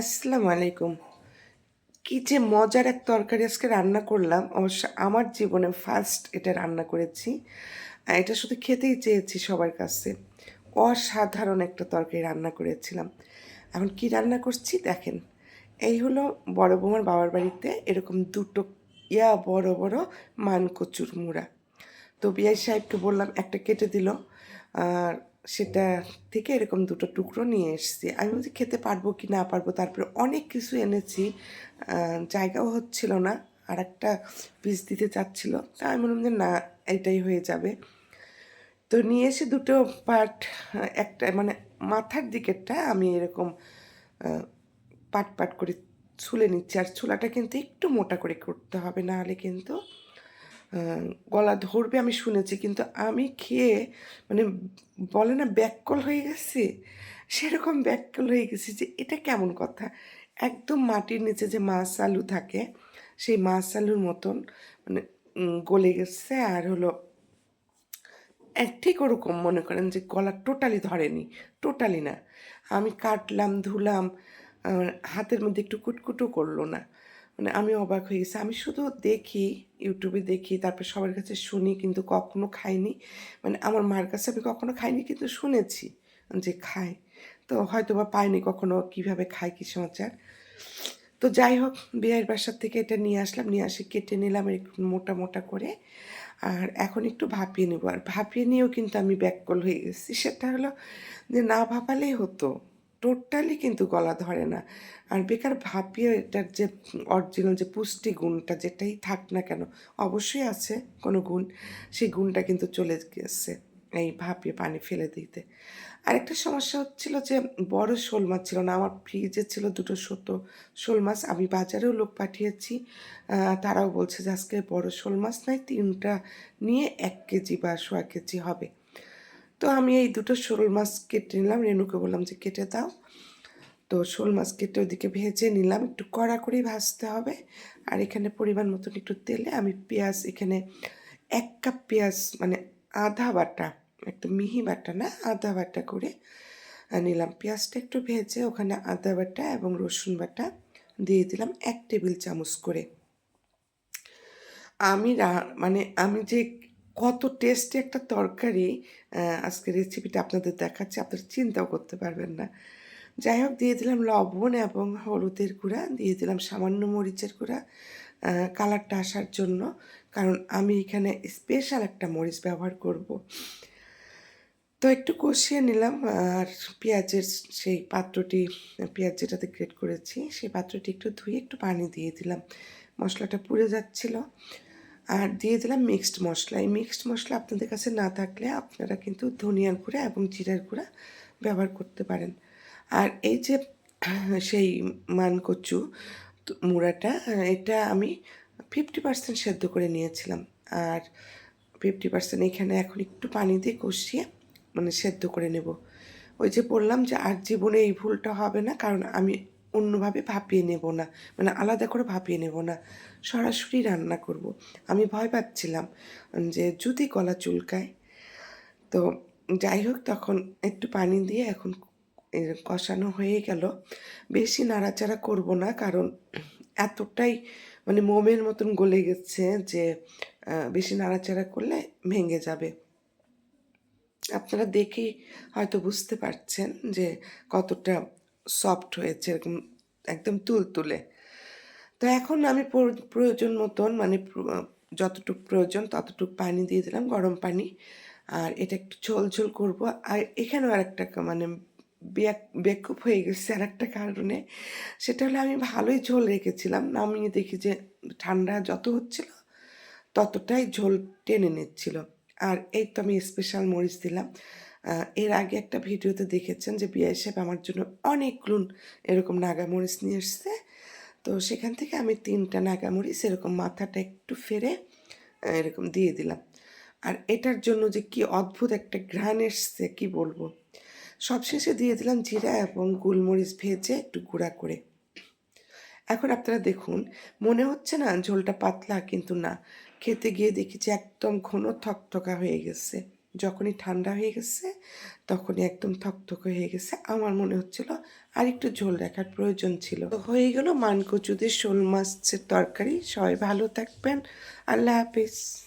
আসসালামু আলাইকুম। কি যে মজার এক তরকারি আজকে রান্না করলাম, অবশ্য আমার জীবনে ফার্স্ট এটা রান্না করেছি। এটা শুধু খেতেই চেয়েছি সবার কাছে। অসাধারণ একটা তরকারি রান্না করেছিলাম। এখন কি রান্না করছি দেখেন। এই হলো বড় বৌমার বাবার বাড়িতে এরকম দুটো, ইয়া বড় বড় মান কচুর মুড়া। তো বিআই সাহেবকে বললাম, একটা কেটে দিল। আর সেটা থেকে এরকম দুটো টুকরো নিয়ে এসেছি। আমি বলছি, খেতে পারব কি না পারব? তারপরে অনেক কিছু এনেছি। জায়গাও হচ্ছিল না। আর একটা পিস দিতে চাচ্ছিল। তা আমি বললাম যে, না, এটাই হয়ে যাবে। তো নিয়ে এসে দুটো পার্ট একটা মানে মাথার দিকেরটা আমি এরকম পাট পাট করে ছুলে নিচ্ছি। আর ছুলাটা কিন্তু একটু মোটা করে করতে হবে, না হলে কিন্তু গলা ধরবে আমি শুনেছি, কিন্তু আমি খেয়ে মানে বলে না ব্যাককল হয়ে গেছি, সেরকম ব্যাককল হয়ে গেছি যে এটা কেমন কথা? একদম মাটির নিচে যে মাছ আলু থাকে, সেই মাছ আলুর মতন মানে গলে গেছে আর হলো ঠিক ওরকম মনে করেন যে গলা টোটালি ধরেনি, টোটালি না। আমি কাটলাম, ধুলাম হাতের মধ্যে একটু কুটকুটো করল না। মানে আমি অবাক হয়ে গেছি। আমি শুধু দেখি ইউটিউবে দেখি, তারপর সবার কাছে শুনি কিন্তু কখনো খাইনি। মানে আমার মার কাছে আমি কখনো খাইনি কিন্তু শুনেছি যে খায়। তো হয়তো বা পাইনি কখনো কীভাবে খায় কি সমাচার। তো যাই হোক, বিয়ের বাসার থেকে এটা নিয়ে আসলাম, নিয়ে আসে কেটে নিলাম একটু মোটা মোটা করে। আর এখন একটু ভাপিয়ে নেব। আর ভাপিয়ে নিয়েও কিন্তু আমি ব্যাককল হয়ে গেছি। সেটা হলো যে না ভাপালেই হতো। টোটালি কিন্তু গলা ধরে না। আর বেকার ভাপিয়ে এটার যে অরিজিনাল যে পুষ্টি গুণটা যেটাই থাক না কেন, অবশ্যই আছে কোনো গুণ। সেই গুণটা কিন্তু চলে গেছে এই ভাপিয়ে পানি ফেলে দিতে। আরেকটা সমস্যা হচ্ছিল যে বড় শোল মাছ ছিল না, আমার ফ্রিজে ছিল দুটো ছোট শোল মাছ, আমি বাজারেও লোক পাঠিয়েছি তারাও বলছে যে আজকে বড় শোল মাছ নাই, তিনটা নিয়ে এক কেজি বা সোয়া কেজি হবে। তো আমি এই দুটো শোল মাছ কেটে নিলাম। রেনুকে বললাম যে, কেটে দাও। তো শোল মাছ কেটে ওদিকে ভেজে নিলাম। একটু কড়া করেই ভাজতে হবে। আর এখানে পরিমাণ মতন একটু তেলে আমি পেঁয়াজ, এখানে এক কাপ পেঁয়াজ মানে আধা বাটা একটু মিহি বাটা না, আধা বাটা করে নিলাম। পেঁয়াজটা একটু ভেজে ওখানে আদা বাটা এবং রসুন বাটা দিয়ে দিলাম এক টেবিল চামচ করে। আমি মানে আমি যে কত টেস্টি একটা তরকারি আজকে রেসিপিটা আপনাদের দেখাচ্ছি, আপনারা চিন্তাও করতে পারবেন না। যাই হোক, দিয়ে দিলাম লবণ এবং হলুদের গুঁড়া, দিয়ে দিলাম সামান্য মরিচের গুঁড়া কালারটা আসার জন্য, কারণ আমি এখানে স্পেশাল একটা মরিচ ব্যবহার করব। তো একটু কষিয়ে নিলাম, আর পেঁয়াজের সেই পাত্রটি, পেঁয়াজ যেটাতে গ্রেট করেছি, সেই পাত্রটি একটু ধুয়ে একটু পানি দিয়ে দিলাম। মশলাটা পুড়ে যাচ্ছিল। আর দিয়ে দিলাম মিক্সড মশলা। এই মিক্সড মশলা আপনাদের কাছে না থাকলে আপনারা কিন্তু ধনিয়ার গুঁড়া এবং জিরার গুঁড়া ব্যবহার করতে পারেন। আর এই যে সেই মানকচু মুড়াটা, এটা আমি ফিফটি পার্সেন্ট সেদ্ধ করে নিয়েছিলাম। আর ফিফটি পার্সেন্ট এখানে এখন একটু পানি দিয়ে কষিয়ে মানে সেদ্ধ করে নেব। ওই যে বললাম যে আর জীবনে এই ভুলটা হবে না, কারণ আমি অন্যভাবে ভাপিয়ে নেব না মানে আলাদা করে ভাপিয়ে নেব না, সরাসরি রান্না করব। আমি ভয় পাচ্ছিলাম যে যদি গলা চুলকায়, তো যাই হোক তখন একটু পানি দিয়ে এখন কষানো হয়ে গেল। বেশি নাড়াচাড়া করব না, কারণ এতটাই মানে মোমের মতন গলে গেছে যে বেশি নাড়াচাড়া করলে ভেঙে যাবে। আপনারা দেখেই হয়তো বুঝতে পারছেন যে কতটা সফট হয়েছে, এরকম একদম তুলতুলে। তো এখন আমি প্রয়োজন মতন মানে যতটুকু প্রয়োজন ততটুকু পানি দিয়ে দিলাম, গরম পানি। আর এটা একটু ঝোল ঝোল করব। আর এখানেও আরেকটা কা- মানে বেক বেকুপ হয়ে গেছে আর একটা কারণে। সেটা হলো আমি ভালোই ঝোল রেখেছিলাম। নামিয়ে দেখি যে ঠান্ডা যত হচ্ছিল ততটাই ঝোল টেনে নিচ্ছিল। আর এই তো আমি স্পেশাল মরিচ দিলাম। এর আগে একটা ভিডিওতে দেখেছেন যে বিআই সাহেব আমার জন্য অনেক অনেকগুলো এরকম নাগামরিচ নিয়ে এসছে। তো সেখান থেকে আমি তিনটা নাগামরিচ এরকম মাথাটা একটু ফেরে এরকম দিয়ে দিলাম। আর এটার জন্য যে কি অদ্ভুত একটা ঘ্রাণ এসছে, কি বলব? সবশেষে দিয়ে দিলাম জিরা এবং গোলমরিচ ভেজে একটু গুঁড়া করে। এখন আপনারা দেখুন, মনে হচ্ছে না ঝোলটা পাতলা, কিন্তু না। খেতে গিয়ে দেখি যে একদম ঘন থকথকা হয়ে গেছে। যখনই ঠান্ডা হয়ে গেছে, তখনই একদম থকথক হয়ে গেছে। আমার মনে হচ্ছিল আর একটু ঝোল রাখার প্রয়োজন ছিল। তো হয়ে গেল মানকচুদের শোল মাছের তরকারি। সবাই ভালো থাকবেন। আল্লাহ হাফিজ।